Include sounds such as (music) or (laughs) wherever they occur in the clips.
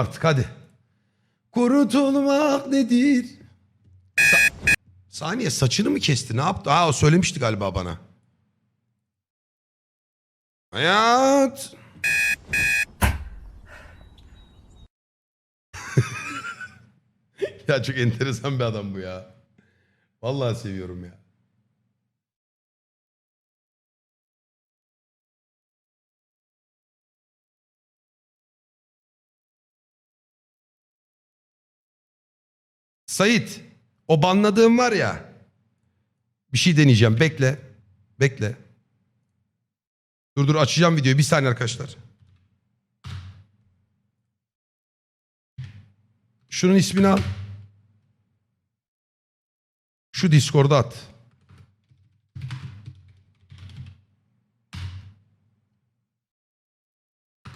Artık hadi. Kurutulmak nedir? Sa- Saniye saçını mı kesti? Ne yaptı? Ha o söylemişti galiba bana. Hayat. (laughs) ya çok enteresan bir adam bu ya. Vallahi seviyorum ya. Sait, o banladığım var ya. Bir şey deneyeceğim. Bekle. Bekle. Dur dur açacağım videoyu. Bir saniye arkadaşlar. Şunun ismini al. Şu Discord'a at.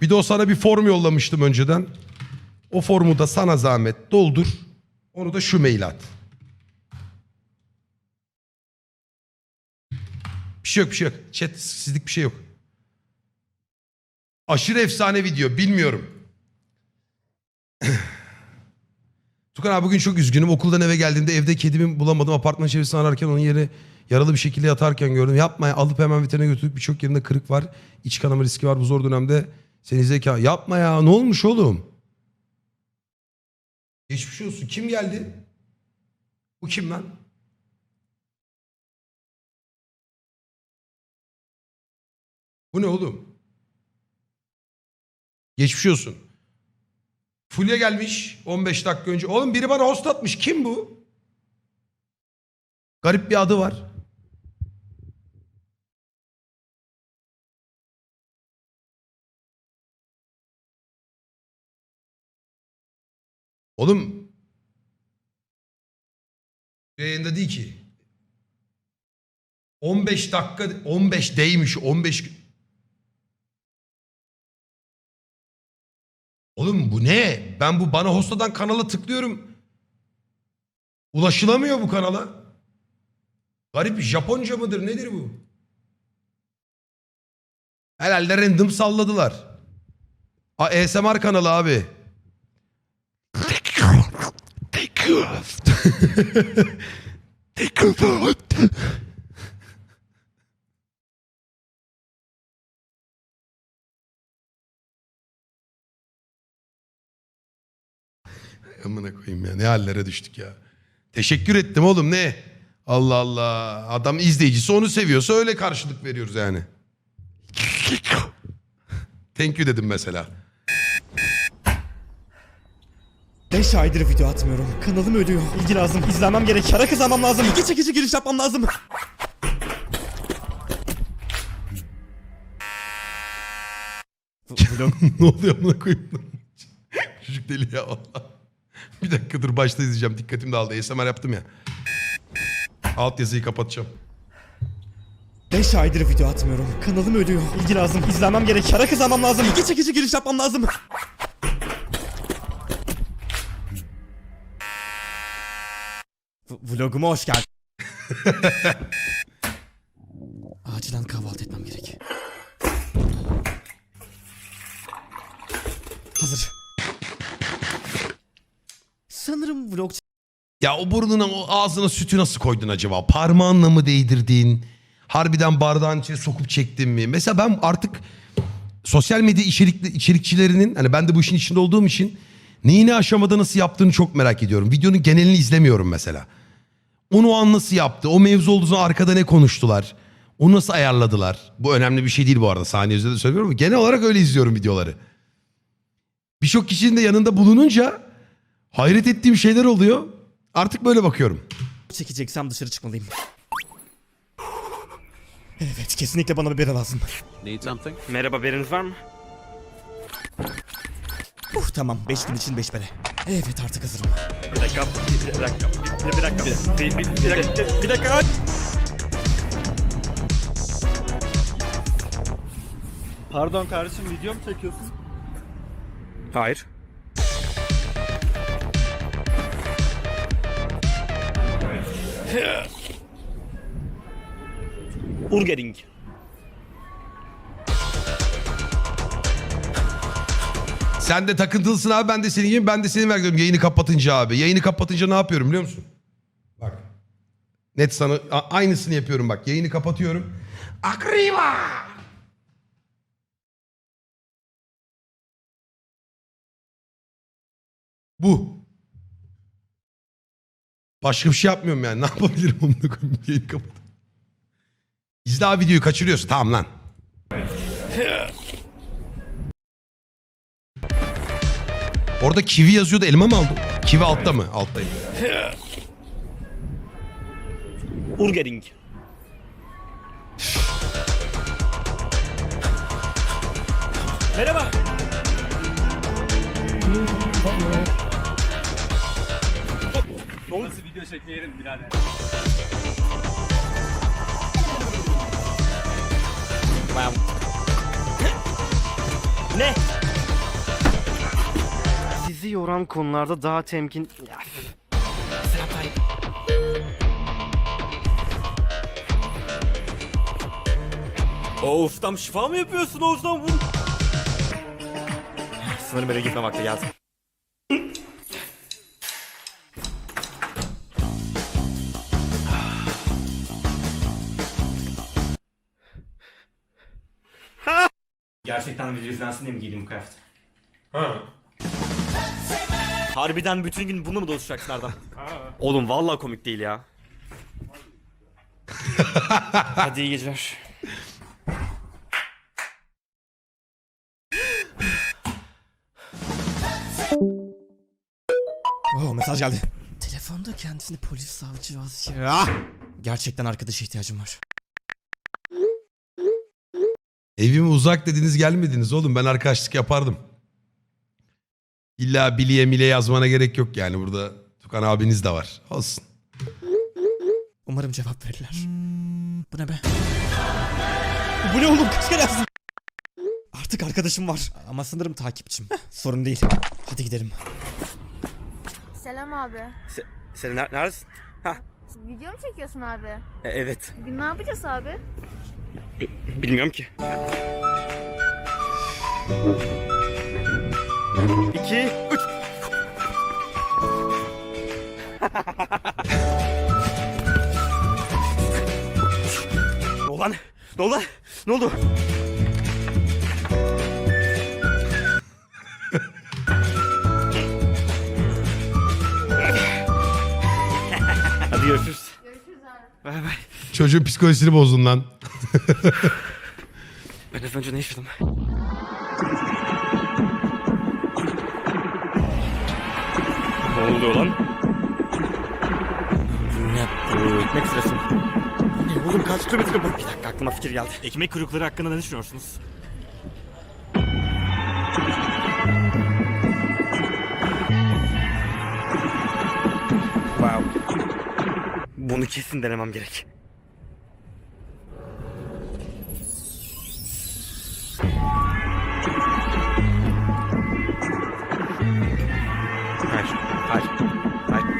Bir de o sana bir form yollamıştım önceden. O formu da sana zahmet doldur. Onu da şu mail at. Bir şey yok bir şey yok. Chat sizlik bir şey yok. Aşırı efsane video bilmiyorum. (clears throat) Tukan abi bugün çok üzgünüm. Okuldan eve geldiğimde evde kedimi bulamadım. Apartman çevresini ararken onun yeri yaralı bir şekilde yatarken gördüm. Yapma ya alıp hemen veterine götürdük. Birçok yerinde kırık var. İç kanama riski var bu zor dönemde. Senin zeka. Yapma ya ne olmuş oğlum? Geçmiş olsun. Kim geldi? Bu kim lan? Bu ne oğlum? Geçmiş olsun. Fulya gelmiş 15 dakika önce. Oğlum biri bana host atmış. Kim bu? Garip bir adı var. Oğlum yayında değil ki. 15 dakika 15 değmiş 15 Oğlum bu ne? Ben bu bana hostadan kanala tıklıyorum. Ulaşılamıyor bu kanala. Garip Japonca mıdır nedir bu? Herhalde random salladılar. ASMR kanalı abi. (laughs) Amına koyayım ya ne hallere düştük ya. Teşekkür ettim oğlum ne? Allah Allah. Adam izleyicisi onu seviyorsa öyle karşılık veriyoruz yani. (laughs) Thank you dedim mesela. 5 aydır video atmıyorum. Kanalım ölüyor. İlgi lazım. İzlenmem gerek. Para kazanmam lazım. İki çekici giriş yapmam lazım. Vlog (laughs) ne oluyor amına koyayım? (laughs) Çocuk deli ya valla. Bir dakika dur başta izleyeceğim. Dikkatim dağıldı. ASMR yaptım ya. Alt yazıyı kapatacağım. 5 aydır video atmıyorum. Kanalım ölüyor. İlgi lazım. İzlenmem gerek. Para kazanmam lazım. İki çekici giriş yapmam lazım. Vloguma hoş geldin. (laughs) Acilen kahvaltı etmem gerek. Hazır. Sanırım vlog Ya o burnuna o ağzına sütü nasıl koydun acaba? Parmağınla mı değdirdin? Harbiden bardağın içine sokup çektin mi? Mesela ben artık sosyal medya içerikli, içerikçilerinin hani ben de bu işin içinde olduğum için neyi ne aşamada nasıl yaptığını çok merak ediyorum. Videonun genelini izlemiyorum mesela. Onu o an nasıl yaptı? O mevzu olduğu zaman arkada ne konuştular? Onu nasıl ayarladılar? Bu önemli bir şey değil bu arada. Saniye üzerinde söylüyorum ama genel olarak öyle izliyorum videoları. Birçok kişinin de yanında bulununca hayret ettiğim şeyler oluyor. Artık böyle bakıyorum. çekeceksem dışarı çıkmalıyım. Evet, kesinlikle bana bir bira lazım. Need something? Merhaba, biriniz var mı? Uh, tamam, 5 gün için 5 bere. Evet, artık hazırım. Bir dakika, bir, bir dakika, bir, bir dakika, bir, bir, bir dakika, bir dakika. Pardon kardeşim video mu çekiyorsun? Hayır. Urgering. Sen de takıntılısın abi ben de senin gibi ben de seni merak ediyorum yayını kapatınca abi. Yayını kapatınca ne yapıyorum biliyor musun? Bak. Net sana a- aynısını yapıyorum bak. Yayını kapatıyorum. Akriva! Bu. Başka bir şey yapmıyorum yani. (laughs) Ne yapabilirim onu koyayım yayını kapat. İzle abi videoyu kaçırıyorsun. Tamam lan. Orada kivi yazıyordu. Elma mı aldın? Kivi altta mı? Alttayım. Urgering. Merhaba. Nasıl video çekmeyelim birader? Yoran konularda daha temkin... Ya, Selam Tayyip. Of tam şifa mı yapıyorsun Oğuz'dan vur. Sanırım eve gitme vakti geldi. Gerçekten video izlensin diye mi giydim bu kıyafeti? Harbiden bütün gün bunu mu dolaşacaksın Erdem? (laughs) Oğlum vallahi komik değil ya. (laughs) Hadi iyi geceler. Oh mesaj geldi. Telefonda kendisini polis savcı vazgeçiyor. Ah! Gerçekten arkadaşa ihtiyacım var. Evime uzak dediniz gelmediniz oğlum. Ben arkadaşlık yapardım. İlla Bili'ye Mile yazmana gerek yok yani. Burada Tukan abiniz de var. Olsun. Umarım cevap verirler. Bu ne be? Bu ne oğlum? Kaç kere yazdın? Artık arkadaşım var. Ama sanırım takipçim. Sorun değil. Hadi gidelim. Selam abi. Sen ner- neredesin? Video mu çekiyorsun abi? E, evet. Bugün ne yapacağız abi? Bilmiyorum ki. İki, üç. (laughs) ne oldu lan? Ne oldu? Ne (laughs) oldu? Hadi görüşürüz. Görüşürüz abi. Bay bay. Çocuğun psikolojisini bozdun lan. Ben az önce ne yaşadım? Ne oluyor lan? Ne bu? Ekmek sırası mı? Ne oğlum kaç kilometre bu? Bir dakika aklıma fikir geldi. Ekmek kuyrukları hakkında ne düşünüyorsunuz? Wow. Bunu kesin denemem gerek.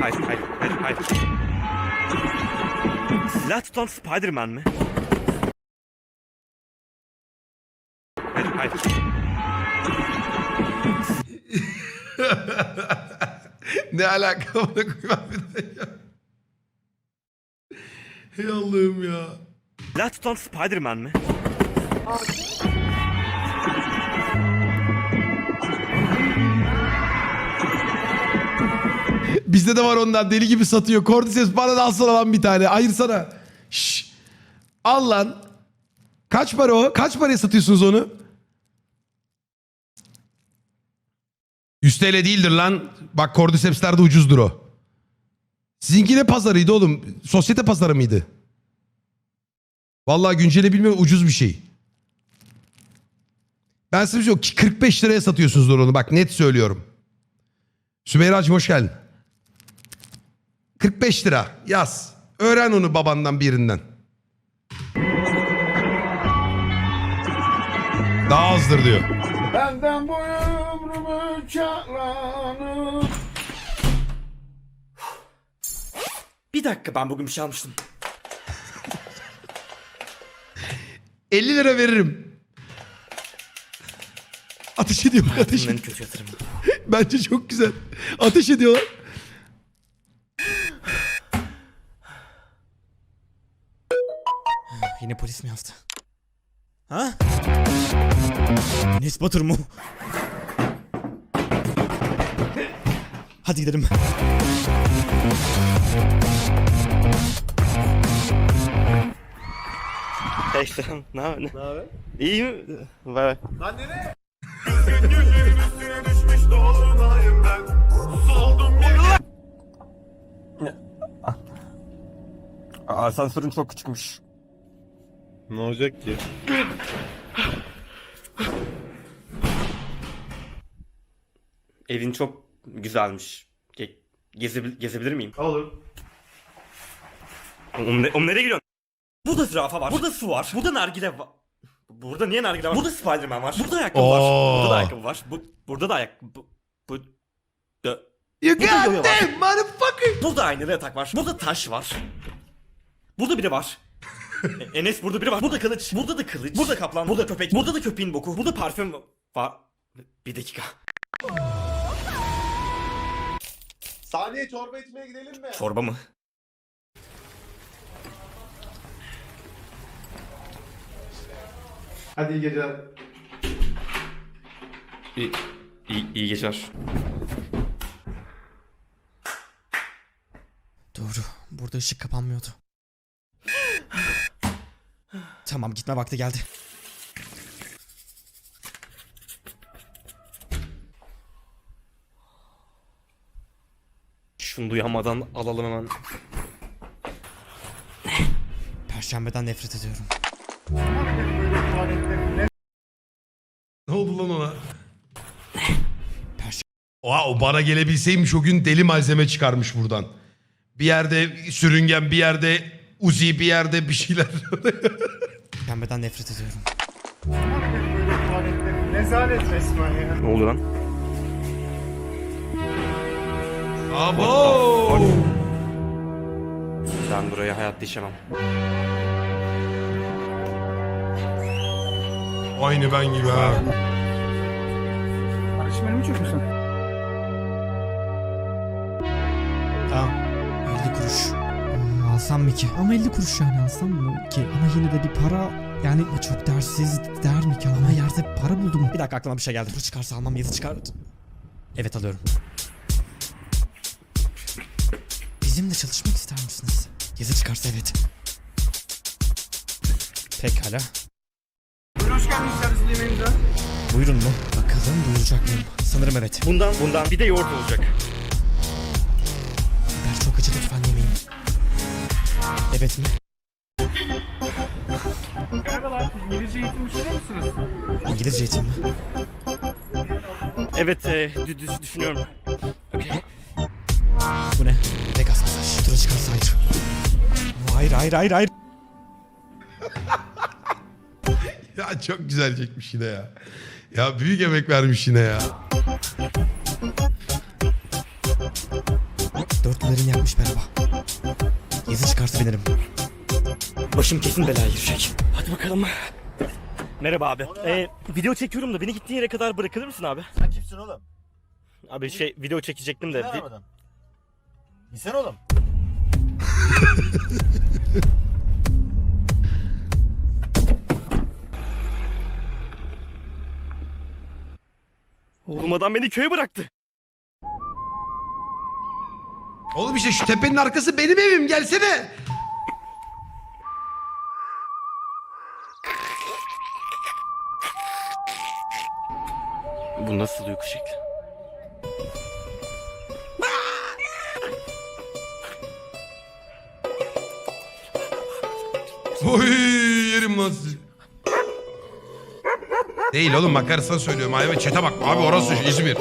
Hayır, hayır, hayır, hayır. Silah tutan Spider-Man mi? Hayır, hayır. (laughs) ne alaka bana koyma bir daha ya. Hey Allah'ım ya. Silah tutan Spider-Man mi? Bizde de var ondan deli gibi satıyor. Cordyceps bana da alsana lan bir tane. Ayırsana. Şşş. Al lan. Kaç para o? Kaç paraya satıyorsunuz onu? 100 TL değildir lan. Bak Cordyceps'ler de ucuzdur o. Sizinki ne pazarıydı oğlum? Sosyete pazarı mıydı? Vallahi günceli bilmiyorum ucuz bir şey. Ben size bir şey yok. 45 liraya satıyorsunuzdur onu. Bak net söylüyorum. Sümeyra'cığım hoş geldin. 45 lira yaz. Öğren onu babandan birinden. Daha azdır diyor. Benden bu ömrümü Bir dakika ben bugün bir şey almıştım. 50 lira veririm. Ateş ediyorlar ateş Hayatımın en kötü yatırımı. (laughs) Bence çok güzel. Ateş ediyorlar. Yine polis mi yaptı? Ha? Enes Batur mu? Hadi gidelim. Hey işte ne haber? Ne haber? İyi mi? Bay bay. Asansörün çok küçükmüş. Ne olacak ki? Evin çok güzelmiş. Ge- gezebil- gezebilir miyim? Olur. Oğlum, ne- oğlum nereye gidiyorsun? Burada zürafa var. Burada su var. Burada nargile var. Burada niye nargile var? Burada Spiderman var. Burada ayakkabı var. Oo. Burada da ayakkabı var. Bu, burada da ayak... Bu, bu, da- You Burada got them motherfucker. Burada aynalı yatak var. Burada taş var. Burada biri var. E- Enes burada biri var. Burada kılıç. Burada da kılıç. Burada kaplan. Burada köpek. Burada da köpeğin boku. Burada parfüm var. Bir dakika. Saniye çorba içmeye gidelim mi? Çorba mı? Hadi iyi geceler. İyi, iyi, iyi geceler. Doğru. Burada ışık kapanmıyordu. Tamam gitme vakti geldi. Şunu duyamadan alalım hemen. Perşembeden nefret ediyorum. Ne oldu lan ona? Oha o bana gelebilseymiş o gün deli malzeme çıkarmış buradan. Bir yerde sürüngen bir yerde uzi bir yerde bir şeyler. (laughs) Perşembeden nefret ediyorum. Rezalet resmen ya. Ne oldu lan? Abo. Ben buraya hayatta işemem. Aynı ben gibi ha. Tamam. 50 kuruş. Alsam mı ki? Ama 50 kuruş yani alsam mı ki? Ama yine de bir para yani çok dersiz der mi ki? Ama yerde para buldum. Bir dakika aklıma bir şey geldi. Bu çıkarsa almam yazı çıkar. Evet alıyorum. Bizimle çalışmak ister misiniz? Yazı çıkarsa evet. Pekala. Hoş geldiniz bizim yemeğimize. Buyurun mu? Bakalım buyuracak mıyım? Sanırım evet. Bundan bundan bir de yoğurt olacak. Biber çok acı lütfen. Evet mi? Merhabalar, İngilizce eğitim düşünüyor musunuz? İngilizce eğitim mi? Evet, e, dü- dü- düşünüyorum. Bu ne? Vegas masaj. Tura çıkarsa hayır. Hayır hayır hayır hayır. (laughs) Ya çok güzel çekmiş yine ya. Ya büyük emek vermiş yine ya. Dörtlülerin yapmış merhaba. Yazı çıkarsa binerim. Başım kesin belaya girecek. Hadi bakalım. Merhaba abi. Ee, video çekiyorum da beni gittiğin yere kadar bırakılır mısın abi? Sen kimsin oğlum? Abi şey video çekecektim de. Ne arabadan? İnsan oğlum. Oğlum adam beni köye bıraktı. Oğlum işte şu tepenin arkası benim evim gelsene. Bu nasıl uyku şekli? Oy yerim lan sizi. Değil oğlum makarasına söylüyorum. Ay çete bak abi orası İzmir.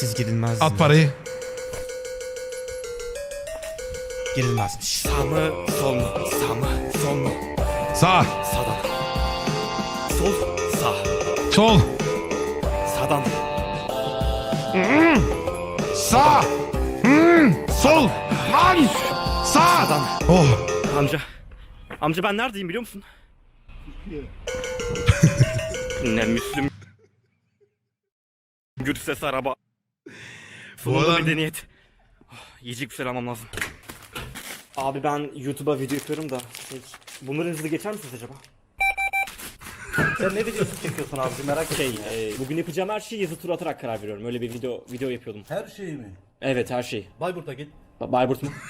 İzinsiz girilmez. At parayı. Girilmezmiş. Sağ mı, sol mu? Sağ mı, sol mu? Sağ. Sağdan. Sol, sağ. Sol. Sağdan. Sağ. Hmm, Sol. Lan. Sağ. Oh. Amca. Amca ben neredeyim biliyor musun? (laughs) ne Müslüm. Gürses araba. Sonunda adam- medeniyet. Oh, Yiyecek bir şey almam lazım. Abi ben YouTube'a video yapıyorum da. Şey, bunların hızlı geçer misiniz acaba? Sen ne videosu çekiyorsun abi merak Şey, ettim. ya. e, bugün yapacağım her şeyi yazı tur atarak karar veriyorum. Öyle bir video video yapıyordum. Her şeyi mi? Evet her şey. Bayburt'a git. Ba- Bayburt mu? (laughs)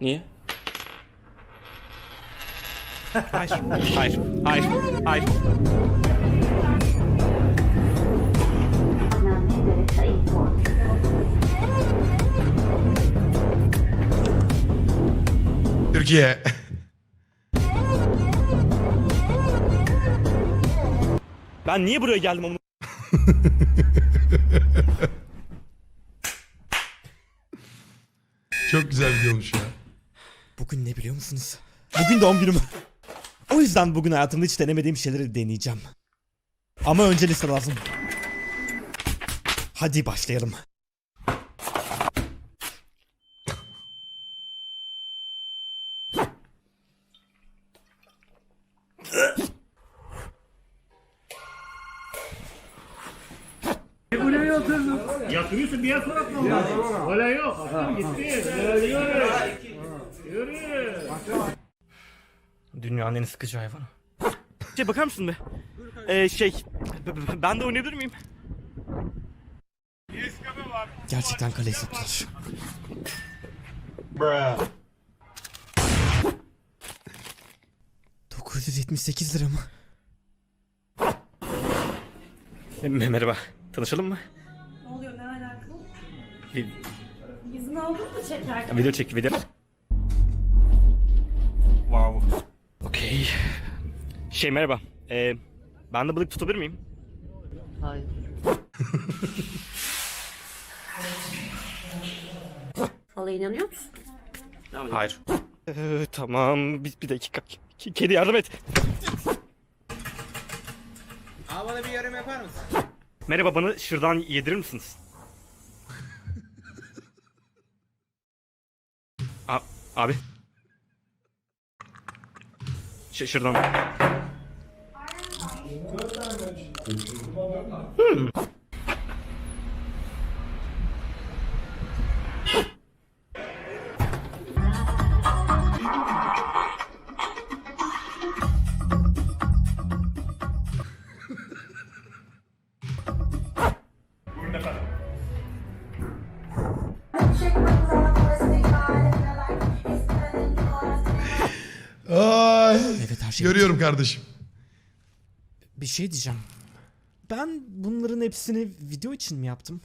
Niye? hayır. Hayır. Hayır. Hayır. Türkiye. Ben niye buraya geldim onu? Çok güzel videomuş ya. Bugün ne biliyor musunuz? Bugün doğum günüm. O yüzden bugün hayatımda hiç denemediğim şeyleri deneyeceğim. Ama önce liste lazım. Hadi başlayalım. Yatırıyorsun bir yer sonra mı? Öyle yok. Gitti. Yürü. Yürü. Dünyanın en sıkıcı hayvanı. Şey bakar mısın be? Ee, şey, ben de oynayabilir miyim? Gerçekten kaleyi sattılar. ...978 lira mı? Me- Merhaba, tanışalım mı? İzin aldın mı çekerken? video çek, video. Wow. Okey. Şey merhaba, ee, ben de balık tutabilir miyim? Hala (laughs) inanıyor musun? Hayır. Ee, tamam, bir, bir dakika. K- kedi yardım et. Abi bana bir yorum yapar mısın? Merhaba, bana şırdan yedirir misiniz? A abi. Ş şırdan. Hmm. Şey. Görüyorum kardeşim. Bir şey diyeceğim. Ben bunların hepsini video için mi yaptım?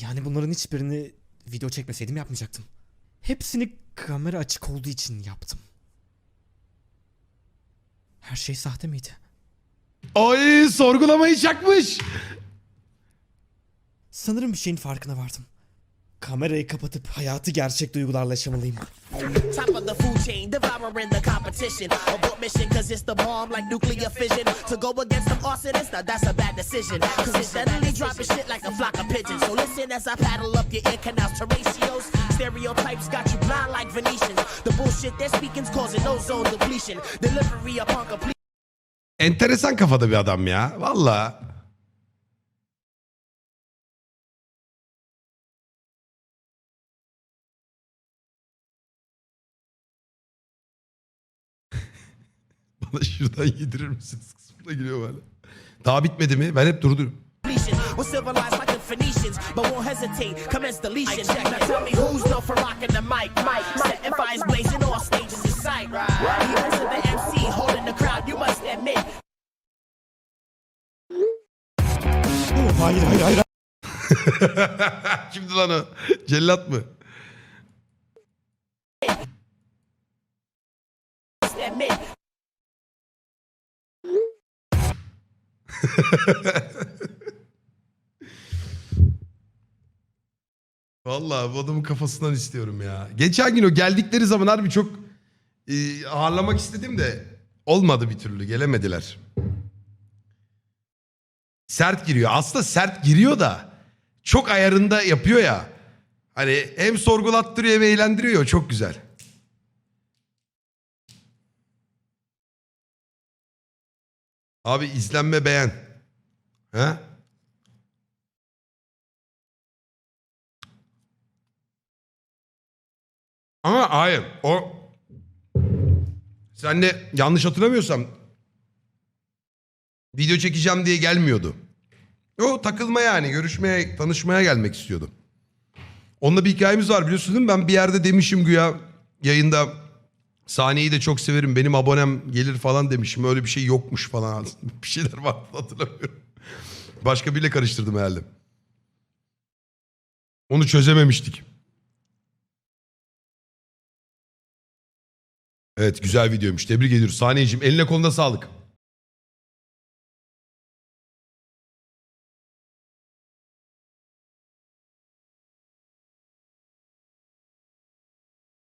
Yani bunların hiçbirini video çekmeseydim yapmayacaktım. Hepsini kamera açık olduğu için yaptım. Her şey sahte miydi? Ay sorgulamayı çakmış. Sanırım bir şeyin farkına vardım. Kamerayı kapatıp hayatı gerçek duygularla yaşamalıyım. Top of the food chain, devouring the competition. Abort mission, cause it's the bomb like nuclear fission. To go against them arsonists, now that's a bad decision. Cause it's steadily dropping shit like a flock of pigeons. So listen as I paddle up your ear canals to ratios. Stereotypes got you blind like Venetians. The bullshit they're speaking's causing ozone depletion. Delivery upon completion. Enteresan kafada bir adam ya. Valla. Bana şuradan yedirir misiniz kısmına giriyor böyle. Daha bitmedi mi? Ben hep durdum. We're civilized like the Phoenicians, but won't hesitate. Commence deletion. Now tell me who's known for rocking the mic. Setting fires blazing, all stages in sight. The eyes of the MC holding the crowd, you must admit. Hayır hayır hayır. Kimdi lan o? Cellat mı? must admit. (laughs) Vallahi bu adamın kafasından istiyorum ya. Geçen gün o geldikleri zaman harbi çok e, ağırlamak istedim de olmadı bir türlü gelemediler. Sert giriyor. Aslında sert giriyor da çok ayarında yapıyor ya. Hani hem sorgulattırıyor hem eğlendiriyor. Çok güzel. Abi izlenme beğen. He? Ama hayır o sen de yanlış hatırlamıyorsam video çekeceğim diye gelmiyordu. O takılma yani görüşmeye tanışmaya gelmek istiyordu. Onunla bir hikayemiz var biliyorsun değil mi? Ben bir yerde demişim güya yayında sahneyi de çok severim benim abonem gelir falan demişim. Öyle bir şey yokmuş falan (laughs) bir şeyler var hatırlamıyorum. Başka biriyle karıştırdım herhalde. Onu çözememiştik. Evet güzel videoymuş. Tebrik ediyoruz. Sahneyciğim eline koluna sağlık.